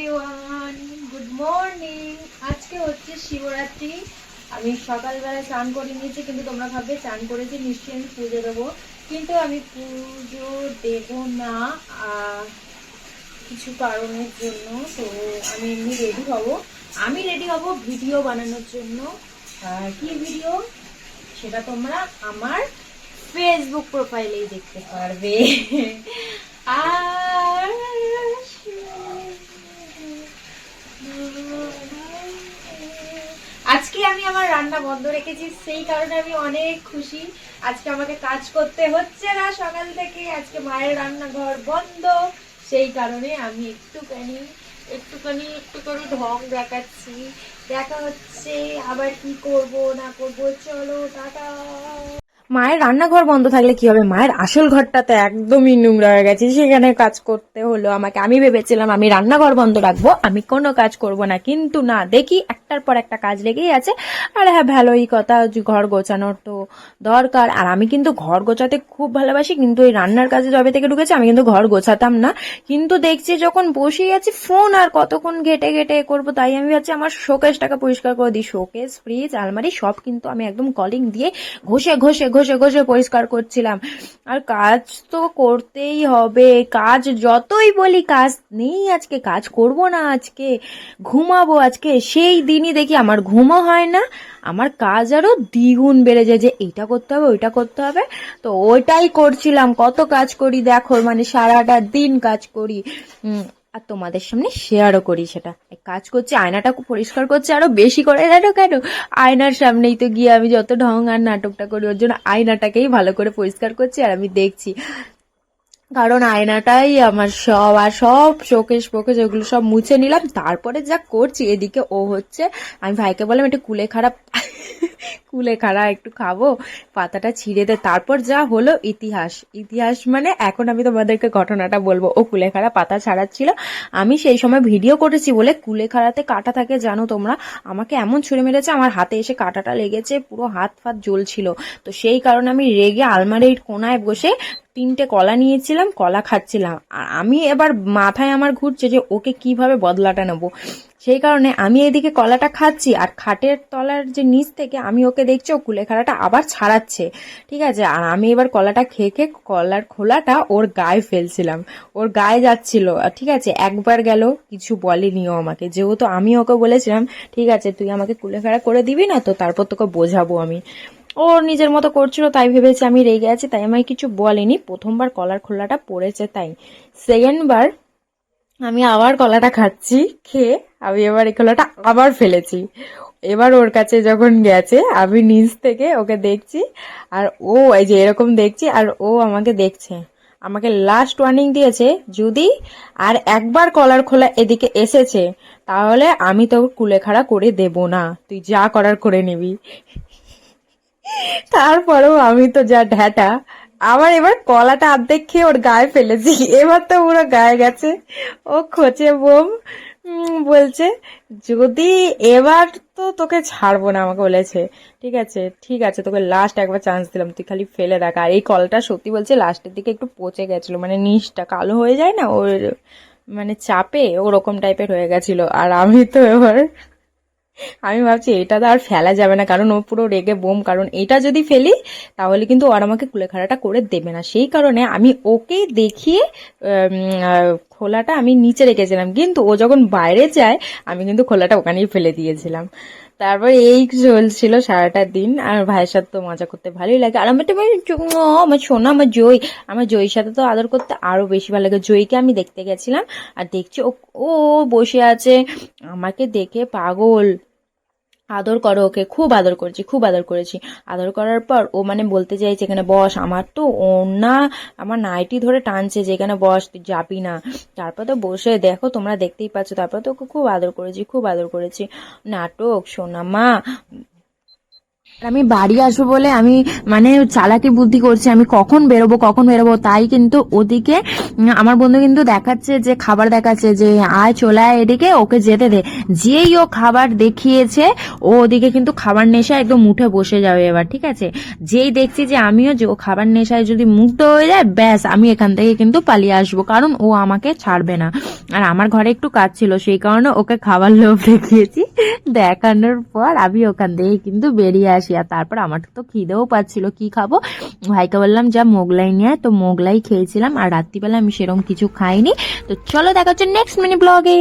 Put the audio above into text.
Everyone good morning আজকে হচ্ছে শিবরাত্রি। আমি সকালবেলা স্নান করে নিয়েছি, কিন্তু তোমরা ভাববে স্নান করেছি, নিশ্চয়ই আমি পুজো দেবো। কিন্তু আমি পুজো দেব না কিছু কারণের জন্য। তো আমি এমনি রেডি হব। আমি রেডি হব ভিডিও বানানোর জন্য। কি ভিডিও সেটা তোমরা আমার ফেসবুক প্রোফাইলেই দেখতে পারবে। আর আজকে আমি আমার রান্না বন্ধ রেখেছি, সেই কারণে আমি অনেক খুশি। আজকে আমাকে কাজ করতে হচ্ছে না সকাল থেকে, আজকে মায়ের রান্নাঘর বন্ধ। সেই কারণে আমি একটুখানি একটুখানি একটুখানি ঢং দেখাচ্ছি। দেখা হচ্ছে আবার কি করব না করব, চলো, টাটা। মায়ের রান্নাঘর বন্ধ থাকলে কি হবে? মায়ের আসল ঘরটাতে একদমই নোংরা হয়ে গেছে। সেখানে কাজ করতে হলো আমাকে। আমি ভেবেছিলাম আমি রান্নাঘর বন্ধ রাখব। আমি কোনো কাজ করব না। কিন্তু না, দেখি একটার পর একটা কাজ লেগেই আছে। আর হ্যাঁ ভালোই কথা ঘর গোছানোর তো দরকার। আর আমি কিন্তু ঘর গোছাতে খুব ভালোবাসি। কিন্তু এই রান্নার কাজে যবে থেকে ঢুকেছি, আমি কিন্তু ঘর গোছাতাম না। কিন্তু দেখছি যখন বসেই আছি, ফোন আর কতক্ষণ ঘেটে ঘেটে করব তাই আমি ভাবছি আমার শোকেসটাকে পরিষ্কার করে দিই। শোকেস, ফ্রিজ, আলমারি সব কিন্তু আমি একদম কলিং দিয়ে ঘষে ঘষে ঘষে ঘষে পরিষ্কার করছিলাম। আর কাজ তো করতেই হবে। কাজ যতই বলি কাজ নেই আজকে, কাজ করব না আজকে, ঘুমাবো আজকে। সেই দিনই দেখি আমার ঘুমও হয় না, আমার কাজ আরও দ্বিগুণ বেড়ে যায় যে এইটা করতে হবে, ওইটা করতে হবে। তো ওইটাই করছিলাম। কত কাজ করি দেখো মানে সারাটা দিন কাজ করি। আর তোমাদের সামনে শেয়ারও করি সেটা। কাজ করছে আয়নাটা পরিষ্কার করছে, আরও বেশি করে, জানো কেন? আয়নার সামনেই তো গিয়ে আমি যত ঢং আর নাটকটা করি, ওর জন্য আয়নাটাকেই ভালো করে পরিষ্কার করছি আর আমি দেখছি। কারণ আয়নাটাই আমার সব, আর সব শোকেশ ফোকেশ ওগুলো সব মুছে নিলাম। তারপরে যা করছি, এদিকে ও হচ্ছে, আমি ভাইকে বললাম, একটু কুলে খারাপ, কুলে খাড়া একটু খাব, পাতাটা ছিঁড়ে দে। তারপর যা হলো ইতিহাস। ইতিহাস মানে এখন আমি তোমাদেরকে ঘটনাটা বলব। ও কুলে কুলেখাড়া পাতা ছাড়াচ্ছিল। আমি সেই সময় ভিডিও করেছি বলে, কুলে কুলেখাড়াতে কাটা থাকে জানো তোমরা? আমাকে এমন ছুঁড়ে মেরেছে, আমার হাতে এসে কাটাটা লেগেছে, পুরো হাত ফাত জ্বলছিল। তো সেই কারণে আমি রেগে আলমারির কোনায় বসে তিনটে কলা নিয়েছিলাম, কলা খাচ্ছিলাম। আর আমি এবার মাথায় আমার ঘুরছে যে ওকে কীভাবে বদলাটা নেব। সেই কারণে আমি এদিকে কলাটা খাচ্ছি আর খাটের তলার যে নিচ থেকে আমি ওকে দেখছি, ও কুলেখাড়াটা আবার ছাড়াচ্ছে। ঠিক আছে? আর আমি এবার কলাটা খেয়ে খেয়ে কলার খোলাটা ওর গায়ে ফেলছিলাম। ওর গায়ে যাচ্ছিল। ঠিক আছে? একবার গেল, কিছু বলেনি ও আমাকে। যেহেতু আমি ওকে বলেছিলাম, ঠিক আছে, তুই আমাকে কুলেখাড়া করে দিবি না তো তারপর তোকে বোঝাবো আমি। ও নিজের মতো করছিল, তাই ভেবেছি আমি রেগে আছি, তাই আমায় কিছু বলেনি। প্রথমবার কলার খোলাটা পড়েছে তাই। সেকেন্ডবার আমি আবার কলাটা খাচ্ছি, খেয়ে আমি এবার এই কলাটা আবার ফেলেছি। এবার ওর কাছে যখন গেছে, আমি নিচ থেকে ওকে দেখছি, আর ও এই যে এরকম দেখছি, আর ও আমাকে দেখছে। আমাকে লাস্ট ওয়ার্নিং দিয়েছে, যদি আর একবার কলার খোলা এদিকে এসেছে, তাহলে আমি তো কুলেখাড়া করে দেব না। তুই যা করার করে নিবি। তারপরেও আমি তো যা ঢ্যাটা আবার এবার কলাটা আর্ধেক খেয়ে ওর গায়ে ফেলেছি, এবার তো পুরো গায়ে গেছে। ও খোঁচে বোম বলছে, যদি এবার তো তোকে ছাড়বো না আমাকে বলেছে। ঠিক আছে ঠিক আছে, তোকে লাস্ট একবার চান্স দিলাম, তুই খালি ফেলে দেখ। আর এই কলটা সত্যি বলছে লাস্টের দিকে একটু পচে গেছিল মানে নিচটা কালো হয়ে যায় না, ওর মানে চাপে ওরকম টাইপের হয়ে গেছিল। আর আমি তো এবার আমি ভাবছি এটা তো আর ফেলা যাবে না, কারণ ও পুরো রেগে বোম, কারণ এটা যদি ফেলি, তাহলে কিন্তু ও আর আমাকে কুলেখাড়াটা করে দেবে না। সেই কারণে আমি ওকে দেখিয়ে খোলাটা আমি নিচে রেখেছিলাম। কিন্তু ও যখন বাইরে যায়, আমি কিন্তু খোলাটা ওখানেই ফেলে দিয়েছিলাম। তারপর এই চলছিল সারাটা দিন। আর ভাইয়ের সাথে তো মজা করতে ভালোই লাগে। আর আমার তো আমার সোনা, আমার জয় আমার জয়ীর সাথে তো আদর করতে আরও বেশি ভালো লাগে। জয়ীকে আমি দেখতে গেছিলাম। আর দেখছি ও বসে আছে। আমাকে দেখে পাগল। আদর করো ওকে, খুব আদর করেছি, খুব আদর করেছি। আদর করার পর ও মানে বলতে চাইছে, এখানে বস, আমার তো ওনা আমার নাইটি ধরে টানছে যে এখানে বস, তুই যাবি না। তারপর তো বসে, দেখো, তোমরা দেখতেই পাচ্ছ। তারপর তো ওকে খুব আদর করেছি, খুব আদর করেছি। নাটক সোনা মা আর আমি বাড়ি আসব বলে আমি মানে চালাকি বুদ্ধি করছি, আমি কখন বেরোবো কখন বেরোবো, তাই কিন্তু ওদিকে আমার বন্ধু কিন্তু দেখাচ্ছে যে, খাবার দেখাচ্ছে যে, আয় চলে আয় এদিকে, ওকে যেতে দে। যেই ও খাবার দেখিয়েছে, ও ওদিকে কিন্তু খাবার নেশা একদম উঠে বসে যাবে এবার, ঠিক আছে? যেই দেখছি যে আমিও যে ও খাবার নেশায় যদি মুগ্ধ হয়ে যায়, ব্যাস, আমি এখান থেকে কিন্তু পালিয়ে আসব, কারণ ও আমাকে ছাড়বে না। আর আমার ঘরে একটু কাজ ছিল, সেই কারণে ওকে খাবার লোভ দেখিয়েছি। দেখানোর পর আমি ওখান থেকে কিন্তু বেরিয়ে আসি, আর তারপর আমার তো খিদেও পাচ্ছিল, কি খাব? ভাইকে বললাম, যা মোগলাই নিয়ে তো মোগলাই খেয়েছিলাম, আর রাত্রিবেলা আমি সেরকম কিছু খাইনি। তো চলো দেখা হচ্ছে নেক্সট মিনি ব্লগে